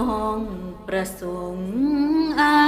้องประสงค์อา